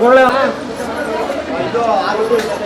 몰라요. 이거 알고 있어.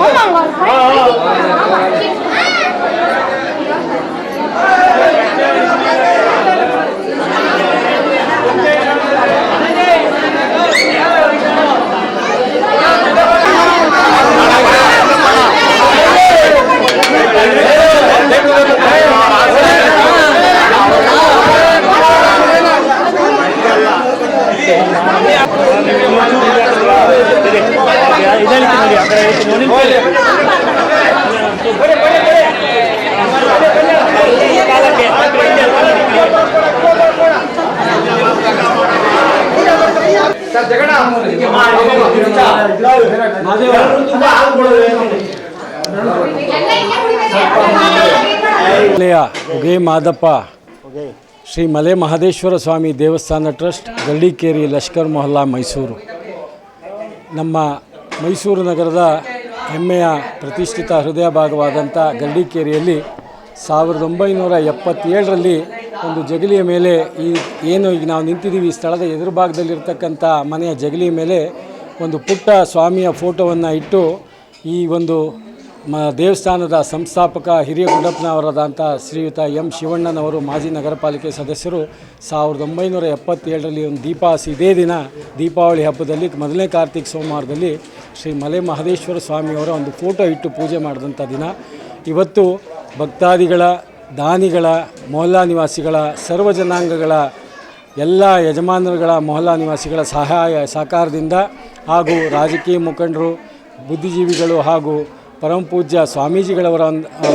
我忘了。ಉಗೇ ಮಾದಪ್ಪ ಶ್ರೀ ಮಲೆ ಮಹದೇಶ್ವರ ಸ್ವಾಮಿ ದೇವಸ್ಥಾನ ಟ್ರಸ್ಟ್ ಗಳ್ಳಿಕೇರಿ ಲಷ್ಕರ್ ಮೊಹಲ್ಲಾ ಮೈಸೂರು. ನಮ್ಮ ಮೈಸೂರು ನಗರದ ಹೆಮ್ಮೆಯ ಪ್ರತಿಷ್ಠಿತ ಹೃದಯ ಭಾಗವಾದಂಥ ಗಳ್ಳಿಕೇರಿಯಲ್ಲಿ ಸಾವಿರದ ಒಂಬೈನೂರ ಎಪ್ಪತ್ತೇಳರಲ್ಲಿ ಒಂದು ಜಗಲಿಯ ಮೇಲೆ ಈ ಏನು ಈಗ ನಾವು ನಿಂತಿದ್ದೀವಿ ಈ ಸ್ಥಳದ ಎದುರು ಭಾಗದಲ್ಲಿರ್ತಕ್ಕಂಥ ಮನೆಯ ಜಗಲಿಯ ಮೇಲೆ ಒಂದು ಪುಟ್ಟ ಸ್ವಾಮಿಯ ಫೋಟೋವನ್ನು ಇಟ್ಟು ಈ ಒಂದು ಮ ದೇವಸ್ಥಾನದ ಸಂಸ್ಥಾಪಕ ಹಿರಿಯ ಗುಡ್ಡಪ್ಪನವರಾದಂಥ ಶ್ರೀಯುತ ಎಂ ಶಿವಣ್ಣನವರು ಮಾಜಿ ನಗರ ಪಾಲಿಕೆ ಸದಸ್ಯರು ಸಾವಿರದ ಒಂಬೈನೂರ ಎಪ್ಪತ್ತೇಳರಲ್ಲಿ ಒಂದು ದೀಪ ಇದೇ ದಿನ ದೀಪಾವಳಿ ಹಬ್ಬದಲ್ಲಿ, ಮೊದಲನೇ ಕಾರ್ತಿಕ್ ಸೋಮವಾರದಲ್ಲಿ ಶ್ರೀ ಮಲೆ ಮಹದೇಶ್ವರ ಸ್ವಾಮಿಯವರ ಒಂದು ಫೋಟೋ ಇಟ್ಟು ಪೂಜೆ ಮಾಡಿದಂಥ ದಿನ. ಇವತ್ತು ಭಕ್ತಾದಿಗಳ, ದಾನಿಗಳ, ಮೊಹಲ್ಲಾ ನಿವಾಸಿಗಳ, ಸರ್ವ ಜನಾಂಗಗಳ ಎಲ್ಲ ಯಜಮಾನರುಗಳ ಮೊಹಲ್ಲಾ ನಿವಾಸಿಗಳ ಸಹಾಯ ಸಹಕಾರದಿಂದ ಹಾಗೂ ರಾಜಕೀಯ ಮುಖಂಡರು, ಬುದ್ಧಿಜೀವಿಗಳು ಹಾಗೂ ಪರಮಪೂಜ್ಯ ಸ್ವಾಮೀಜಿಗಳವರ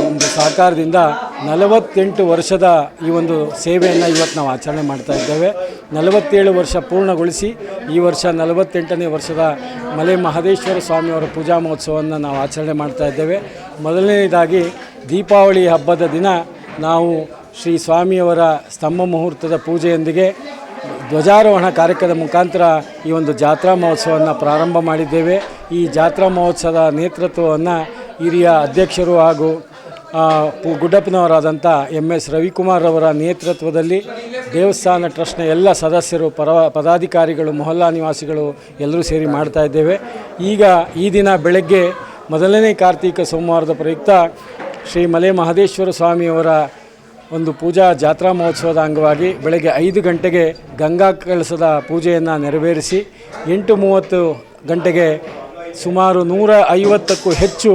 ಒಂದು ಸಹಕಾರದಿಂದ ನಲವತ್ತೆಂಟು ವರ್ಷದ ಈ ಒಂದು ಸೇವೆಯನ್ನು ಇವತ್ತು ನಾವು ಆಚರಣೆ ಮಾಡ್ತಾ ಇದ್ದೇವೆ. ನಲವತ್ತೇಳು ವರ್ಷ ಪೂರ್ಣಗೊಳಿಸಿ ಈ ವರ್ಷ ನಲವತ್ತೆಂಟನೇ ವರ್ಷದ ಮಲೆ ಮಹದೇಶ್ವರ ಸ್ವಾಮಿಯವರ ಪೂಜಾ ಮಹೋತ್ಸವವನ್ನು ನಾವು ಆಚರಣೆ ಮಾಡ್ತಾ ಇದ್ದೇವೆ. ಮೊದಲನೇದಾಗಿ ದೀಪಾವಳಿ ಹಬ್ಬದ ದಿನ ನಾವು ಶ್ರೀ ಸ್ವಾಮಿಯವರ ಸ್ತಂಭ ಮುಹೂರ್ತದ ಪೂಜೆಯೊಂದಿಗೆ ಧ್ವಜಾರೋಹಣ ಕಾರ್ಯಕ್ರಮದ ಮುಖಾಂತರ ಈ ಒಂದು ಜಾತ್ರಾ ಮಹೋತ್ಸವವನ್ನು ಪ್ರಾರಂಭ ಮಾಡಿದ್ದೇವೆ. ಈ ಜಾತ್ರಾ ಮಹೋತ್ಸವದ ನೇತೃತ್ವವನ್ನು ಹಿರಿಯ ಅಧ್ಯಕ್ಷರು ಹಾಗೂ ಗುಡ್ಡಪ್ಪನವರಾದಂಥ ಎಂ ಎಸ್ ರವಿಕುಮಾರ್ ಅವರ ನೇತೃತ್ವದಲ್ಲಿ ದೇವಸ್ಥಾನ ಟ್ರಸ್ಟ್ನ ಎಲ್ಲ ಸದಸ್ಯರು, ಪರ, ಪದಾಧಿಕಾರಿಗಳು, ಮೊಹಲ್ಲಾ ನಿವಾಸಿಗಳು ಎಲ್ಲರೂ ಸೇರಿ ಮಾಡ್ತಾ ಇದ್ದೇವೆ. ಈಗ ಈ ದಿನ ಬೆಳಗ್ಗೆ ಮೊದಲನೇ ಕಾರ್ತೀಕ ಸೋಮವಾರದ ಪ್ರಯುಕ್ತ ಶ್ರೀ ಮಲೆ ಮಹದೇಶ್ವರ ಸ್ವಾಮಿಯವರ ಒಂದು ಪೂಜಾ ಜಾತ್ರಾ ಮಹೋತ್ಸವದ ಅಂಗವಾಗಿ ಬೆಳಗ್ಗೆ ಐದು ಗಂಟೆಗೆ ಗಂಗಾ ಕಳಸದ ಪೂಜೆಯನ್ನು ನೆರವೇರಿಸಿ ಎಂಟು ಮೂವತ್ತು ಗಂಟೆಗೆ ಸುಮಾರು ನೂರ ಐವತ್ತಕ್ಕೂ ಹೆಚ್ಚು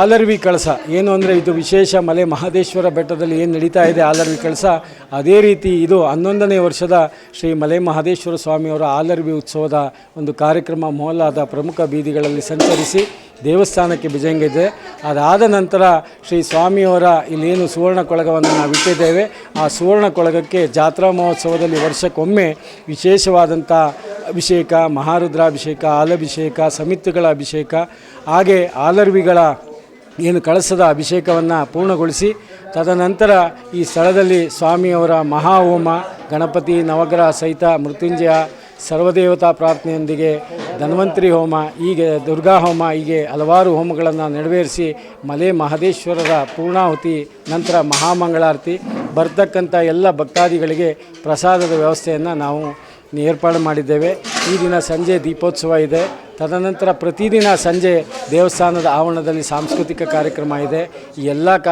ಆಲರ್ವಿ ಕಳಸ. ಏನು ಅಂದರೆ ಇದು ವಿಶೇಷ ಮಲೆ ಮಹದೇಶ್ವರ ಬೆಟ್ಟದಲ್ಲಿ ಏನು ನಡೀತಾ ಇದೆ ಆಲರ್ವಿ ಕಳಸ? ಅದೇ ರೀತಿ ಇದು ಹನ್ನೊಂದನೇ ವರ್ಷದ ಶ್ರೀ ಮಲೆ ಮಹದೇಶ್ವರ ಸ್ವಾಮಿಯವರ ಆಲರ್ವಿ ಉತ್ಸವದ ಒಂದು ಕಾರ್ಯಕ್ರಮ ಮೊಹಲ್ಲಾದ ಪ್ರಮುಖ ಬೀದಿಗಳಲ್ಲಿ ಸಂಚರಿಸಿ ದೇವಸ್ಥಾನಕ್ಕೆ ಬಿಜಂಗಿದೆ ಅದಾದ ನಂತರ ಶ್ರೀ ಸ್ವಾಮಿಯವರ ಇಲ್ಲೇನು ಸುವರ್ಣ ಕೊಳಗವನ್ನು ನಾವು ಇಟ್ಟಿದ್ದೇವೆ. ಆ ಸುವರ್ಣ ಕೊಳಗಕ್ಕೆ ಜಾತ್ರಾ ಮಹೋತ್ಸವದಲ್ಲಿ ವರ್ಷಕ್ಕೊಮ್ಮೆ ವಿಶೇಷವಾದಂಥ ಅಭಿಷೇಕ, ಮಹಾರುದ್ರಾಭಿಷೇಕ ಹಾಲಭಿಷೇಕ ಸಮಿತಿಗಳ ಅಭಿಷೇಕ, ಹಾಗೆ ಆಲರ್ವಿಗಳ ಏನು ಕಳಸದ ಅಭಿಷೇಕವನ್ನು ಪೂರ್ಣಗೊಳಿಸಿ, ತದನಂತರ ಈ ಸ್ಥಳದಲ್ಲಿ ಸ್ವಾಮಿಯವರ ಮಹಾಹೋಮ, ಗಣಪತಿ ನವಗ್ರಹ ಸಹಿತ ಮೃತ್ಯುಂಜಯ ಸರ್ವದೇವತಾ ಪ್ರಾರ್ಥನೆಯೊಂದಿಗೆ ಧನ್ವಂತರಿ ಹೋಮ, ಹೀಗೆ ದುರ್ಗಾ ಹೋಮ, ಹೀಗೆ ಹಲವಾರು ಹೋಮಗಳನ್ನು ನೆರವೇರಿಸಿ ಮಲೆ ಮಹದೇಶ್ವರರ ಪೂರ್ಣಾಹುತಿ, ನಂತರ ಮಹಾಮಂಗಳಾರತಿ, ಬರ್ತಕ್ಕಂಥ ಎಲ್ಲ ಭಕ್ತಾದಿಗಳಿಗೆ ಪ್ರಸಾದದ ವ್ಯವಸ್ಥೆಯನ್ನು ನಾವು ಏರ್ಪಾಡು ಮಾಡಿದ್ದೇವೆ. ಈ ದಿನ ಸಂಜೆ ದೀಪೋತ್ಸವ ಇದೆ. ತದನಂತರ ಪ್ರತಿದಿನ ಸಂಜೆ ದೇವಸ್ಥಾನದ ಆವರಣದಲ್ಲಿ ಸಾಂಸ್ಕೃತಿಕ ಕಾರ್ಯಕ್ರಮ ಇದೆ. ಈ ಎಲ್ಲ ಕಾ